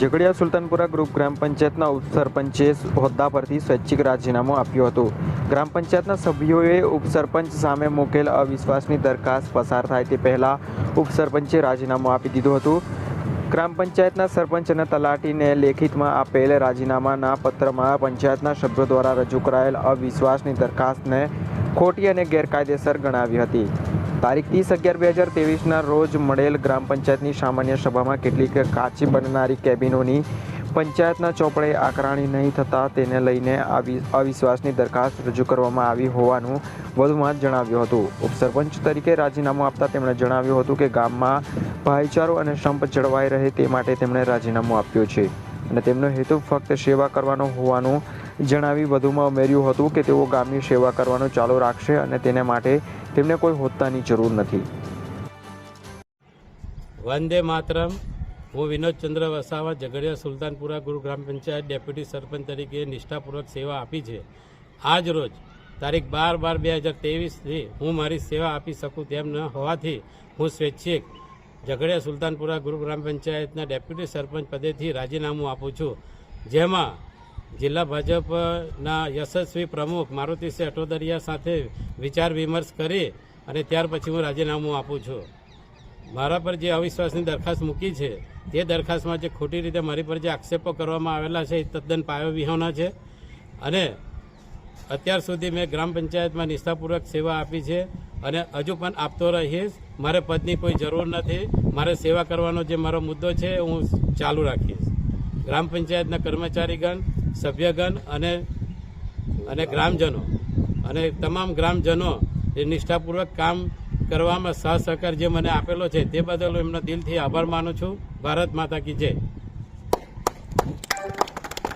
Jhagadia Sultanpura group ગ્રામ પંચાયતના ઉપસરપંચે હોદ્દા પરથી સ્વૈચ્છિક રાજીનામું આપ્યું હતું. ગ્રામ પંચાયતના સભ્યોએ ઉપસરપંચ સામે મૂકેલ અવિશ્વાસની દરખાસ્ત પસાર થાય તે પહેલાં ઉપસરપંચે રાજીનામું આપી દીધું હતું. ગ્રામ પંચાયતના સરપંચ અને તલાટીને લેખિતમાં આપેલ રાજીનામાના પત્રમાં પંચાયતના સભ્યો દ્વારા રજૂ કરાયેલ અવિશ્વાસની દરખાસ્તને ખોટી અને ગેરકાયદેસર ગણાવી હતી. તારીખ ત્રીસ અગિયાર બે હજાર તેવીસના રોજ મળેલ ગ્રામ પંચાયતની સામાન્ય સભામાં કેટલીક કાચી બનનારી કેબિનોની પંચાયતના ચોપડે આકરાણી નહીં થતાં તેને લઈને અવિશ્વાસની દરખાસ્ત રજૂ કરવામાં આવી હોવાનું વધુમાં જણાવ્યું હતું. ઉપસરપંચ તરીકે રાજીનામું આપતા તેમણે જણાવ્યું હતું કે ગામમાં ભાઈચારો અને સંપ જળવાઈ રહે તે માટે તેમણે રાજીનામું આપ્યું છે અને તેમનો હેતુ ફક્ત સેવા કરવાનો હોવાનું જણાવી વધુમાં ઉમેર્યું હતું કે તેઓ ગામની સેવા કરવાનું ચાલુ રાખશે અને તેને માટે તેમને કોઈ હોદ્દાની જરૂર નથી. વંદે માતરમ. હું વિનોદચંદ્ર વસાવા, ઝઘડિયા, સુલતાનપુરા ગુરુ ગ્રામ પંચાયત ડેપ્યુટી સરપંચ તરીકે નિષ્ઠાપૂર્વક સેવા આપી છે. આજ રોજ, તારીખ બાર બાર બે હજાર તેવીસથી હું મારી સેવા આપી શકું તેમ ન હોવાથી હું સ્વૈચ્છિક ઝઘડિયા, સુલતાનપુરા ગુરુ ગ્રામ પંચાયતના ડેપ્યુટી સરપંચ પદેથી રાજીનામું આપું છું. જેમાં જિલ્લા ભાજપના યશસ્વી પ્રમુખ મારુતિસિંહ અટોદરિયા સાથે વિચાર વિમર્શ કરી અને ત્યાર પછી હું રાજીનામું આપું છું. મારા પર જે અવિશ્વાસની દરખાસ્ત મૂકી છે, તે દરખાસ્તમાં જે ખોટી રીતે મારી પર જે આક્ષેપો કરવામાં આવેલા છે, એ તદ્દન પાયો વિહોણા છે. અને અત્યાર સુધી મેં ગ્રામ પંચાયતમાં નિષ્ઠાપૂર્વક સેવા આપી છે અને હજુ પણ આપતો રહીશ. મારે પદની કોઈ જરૂર નથી. મારે સેવા કરવાનો જે મારો મુદ્દો છે હું ચાલુ રાખીશ. ગ્રામ પંચાયતના કર્મચારીગણ સભ્યગણ અને અને ગ્રામજનો. અને તમામ ગ્રામજનો એ નિષ્ઠાપૂર્વક કામ કરવામાં સહસહકાર સહકાર જે મને આપેલો છે તે બદલ હું એમનો દિલથી આભાર માનું છું. ભારત માતા કી જય.